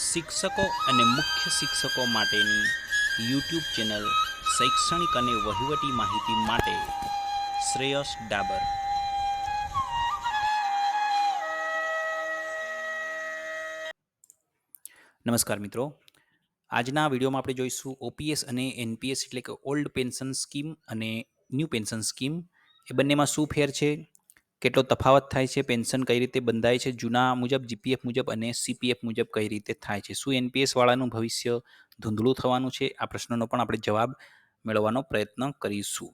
શિક્ષકો અને મુખ્ય શિક્ષકો માટેની યુટ્યુબ ચેનલ શૈક્ષણિક અને વહીવટી માહિતી માટે શ્રેયસ ડાબર. નમસ્કાર મિત્રો. આજના વિડીયોમાં આપણે જોઈશું ઓપીએસ અને એનપીએસ એટલે કે ઓલ્ડ પેન્શન સ્કીમ અને ન્યૂ પેન્શન સ્કીમ. એ બંનેમાં શું ફેર છે? કેટલો તફાવત થાય છે, પેન્શન કઈ રીતે બંધાય છે, જૂના મુજબ, જીપીએફ મુજબ અને સીપીએફ મુજબ કઈ રીતે થાય છે, શું એનપીએસ વાળાનું ભવિષ્ય ધૂંધળું થવાનું છે, આ પ્રશ્નનો પણ આપણે જવાબ મેળવવાનો પ્રયત્ન કરીશું.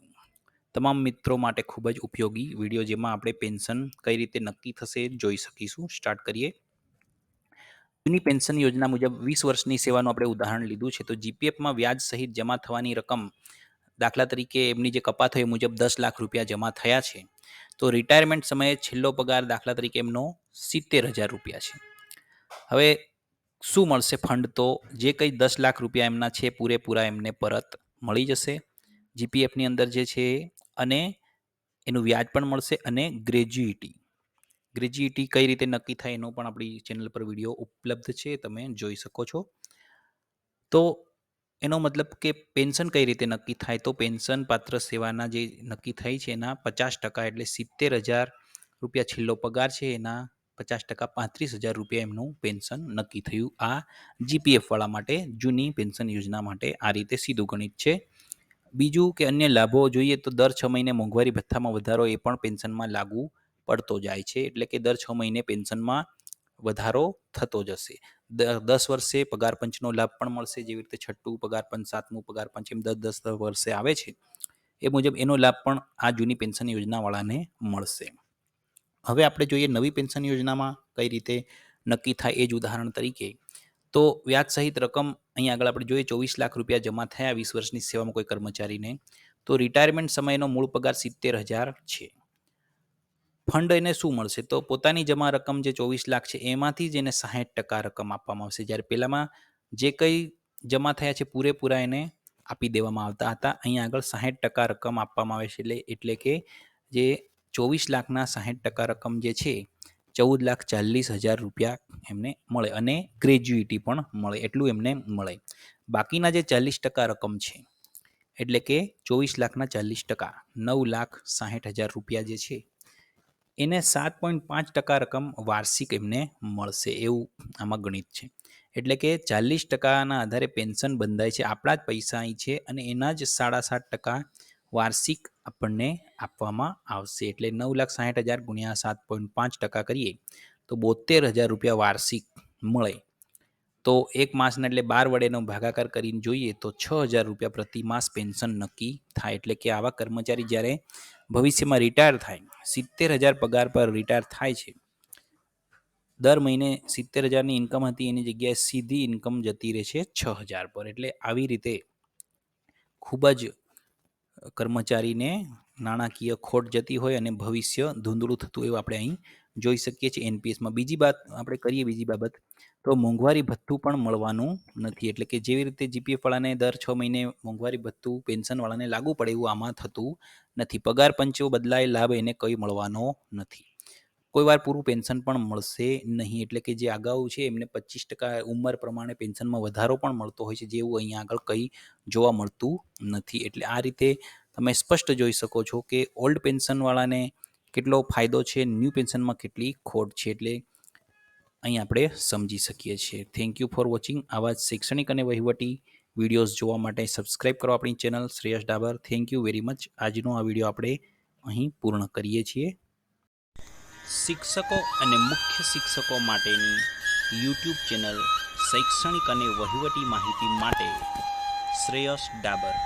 તમામ મિત્રો માટે ખૂબ જ ઉપયોગી વીડિયો જેમાં આપણે પેન્શન કઈ રીતે નક્કી થશે જોઈ શકીશું. સ્ટાર્ટ કરીએ. જૂની પેન્શન યોજના મુજબ વીસ વર્ષની સેવાનું આપણે ઉદાહરણ લીધું છે, તો જીપીએફમાં વ્યાજ સહિત જમા થવાની રકમ દાખલા તરીકે એમની જે હોય એ મુજબ દસ લાખ રૂપિયા જમા થયા છે, તો રિટાયરમેન્ટ સમયે છેલ્લો પગાર દાખલા તરીકે એમનો સિત્તેર હજાર રૂપિયા છે. હવે શું મળશે ફંડ તો? જે કંઈ દસ લાખ રૂપિયા એમના છે, પૂરેપૂરા એમને પરત મળી જશે જીપીએફની અંદર જે છે અને એનું વ્યાજ પણ મળશે અને ગ્રેજ્યુઇટી ગ્રેજ્યુઇટી કઈ રીતે નક્કી થાય એનો પણ આપણી ચેનલ પર વીડિયો ઉપલબ્ધ છે, તમે જોઈ શકો છો. તો એનો મતલબ કે પેન્શન કઈ રીતે નક્કી થાય? તો પેન્શન પાત્ર સેવાના જે નક્કી થઈ છે, એના પચાસ ટકા એટલે સિત્તેર હજાર રૂપિયા છેલ્લો પગાર છે, એના પચાસ ટકા પાંત્રીસ હજાર રૂપિયા એમનું પેન્શન નક્કી થયું. આ જીપીએફ વાળા માટે જૂની પેન્શન યોજના માટે આ રીતે સીધું ગણિત છે. બીજું કે અન્ય લાભો જોઈએ તો દર છ મહિને મોંઘવારી ભથ્થામાં વધારો એ પણ પેન્શનમાં લાગુ પડતો જાય છે. એટલે કે દર છ મહિને પેન્શનમાં વધારો થતો જશે. દસ વર્ષે પગાર પંચનો લાભ પણ મળશે, જેવી રીતે છઠ્ઠું પગાર પંચ, સાતમું પગાર પંચ, એમ દસ દસ વર્ષે આવે છે. એ મુજબ એનો લાભ પણ આ જૂની પેન્શન યોજનાવાળાને મળશે. હવે આપણે જોઈએ નવી પેન્શન યોજનામાં કઈ રીતે નક્કી થાય એ જ ઉદાહરણ તરીકે, તો વ્યાજ સહિત રકમ અહીંયા આગળ આપણે જોઈએ ચોવીસ લાખ રૂપિયા જમા થયા, વીસ વર્ષની સેવામાં કોઈ કર્મચારીને, તો રિટાયરમેન્ટ સમયનો મૂળ પગાર સિત્તેર હજાર છે. ફંડ એને શું મળશે? તો પોતાની જમા રકમ જે ચોવીસ લાખ છે, એમાંથી જ એને સાહીઠ ટકા રકમ આપવામાં આવશે. જ્યારે પહેલામાં જે કંઈ જમા થયા છે, પૂરેપૂરા એને આપી દેવામાં આવતા હતા. અહીંયા આગળ સાહીઠ ટકા રકમ આપવામાં આવે છે, એટલે એટલે કે જે ચોવીસ લાખના સાહીઠ ટકા રકમ જે છે, ચૌદ લાખ ચાલીસ હજાર રૂપિયા એમને મળે અને ગ્રેજ્યુઇટી પણ મળે, એટલું એમને મળે. બાકીના જે ચાલીસ ટકા રકમ છે, એટલે કે ચોવીસ લાખના ચાલીસ ટકા, નવ લાખ સાહીઠ હજાર રૂપિયા જે છે એને સાત પોઈન્ટ પાંચ ટકા રકમ વાર્ષિક એમને મળશે એવું આમાં ગણિત છે. એટલે કે ચાલીસ ટકાના આધારે પેન્શન બંધાય છે, આપણા જ પૈસા અહીં છે અને એના જ સાડા સાત ટકા વાર્ષિક આપણને આપવામાં આવશે. એટલે નવ લાખ સાહીઠ હજાર ગુણ્યા સાત પોઈન્ટ પાંચ ટકા કરીએ તો બોતેર હજાર રૂપિયા વાર્ષિક મળે. તો એક માસના એટલે બાર વડેનો ભાગાકાર કરીને જોઈએ તો છ હજાર રૂપિયા પ્રતિ માસ પેન્શન નક્કી થાય. એટલે કે આવા કર્મચારી જ્યારે ભવિષ્યમાં રિટાયર થાય. સિત્તેર હજાર પગાર પર રિટાયર થાય છે. દર મહિને સિત્તેર હજારની ઇન્કમ હતી, એની જગ્યાએ સીધી ઇન્કમ જતી રહે છે છ હજાર પર. એટલે આવી રીતે ખૂબ જ કર્મચારીને નાણાકીય ખોટ જતી હોય અને ભવિષ્ય ધૂંધળું થતું એવું આપણે અહીં જોઈ શકીએ છીએ. એનપીએસમાં બીજી વાત આપણે કરીએ બીજી બાબત. તો મોંઘવારી ભથ્થું પણ મળવાનું નથી. એટલે કે જેવી રીતે જીપીએફ વાળાને દર છ મહિને મોંઘવારી ભથ્થું પેન્શનવાળાને લાગુ પડે એવું આમાં થતું નથી. પગાર પંચો બદલાય, લાભ એને કંઈ મળવાનો નથી. કોઈ વાર પૂરું પેન્શન પણ મળશે નહીં. એટલે કે જે અગાઉ છે એમને પચીસ ટકા ઉંમર પ્રમાણે પેન્શનમાં વધારો પણ મળતો હોય છે, જેવું અહીંયા આગળ કંઈ જોવા મળતું નથી. એટલે આ રીતે તમે સ્પષ્ટ જોઈ શકો છો કે ઓલ્ડ પેન્શનવાળાને કેટલો ફાયદો છે, ન્યૂ પેન્શનમાં કેટલી ખોટ છે. એટલે અહીં આપણે સમજી શકીએ છીએ. થેન્ક યુ ફોર વોચિંગ આવા જ શૈક્ષણિક અને વહીવટી વિડીયોઝ જોવા માટે સબસ્ક્રાઈબ કરો આપણી channel Shreyas Dabar. Thank you very much આજનો આ વીડિયો આપણે અહીં પૂર્ણ કરીએ છીએ. શિક્ષકો અને મુખ્ય શિક્ષકો માટેની યુટ્યુબ ચેનલ શૈક્ષણિક અને વહીવટી માહિતી માટે શ્રેયસ ડાબર.